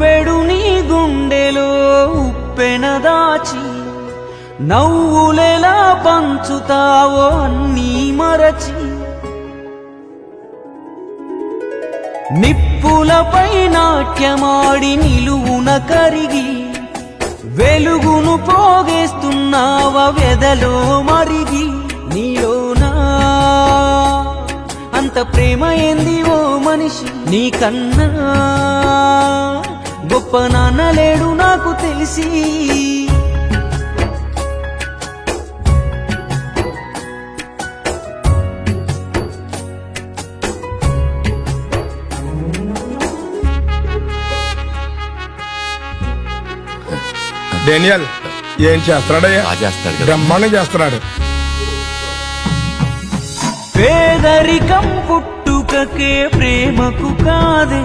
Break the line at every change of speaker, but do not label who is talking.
గుప్పెడు నీ గుండెలో ఉప్పెన దాచి నవ్వులెలా పంచుతావో అన్నీ మరచి. నిప్పులపై నాట్యమాడి నిలువున కరిగి వెలుగును పోగేస్తున్నావ వెదలో మరిగి నీలోనా? అంత ప్రేమ ఏంది ఓ మనిషి నీకన్నా గొప్ప నాన్న లేడు నాకు తెలిసి.
డేనియల్ ఏం చేస్తున్నాడయ్యా
బాగా చేస్తాడు కదా.
బ్రహ్మాండం చేస్తున్నాడు.
పేదరికం పుట్టుకకే ప్రేమకు కాదే.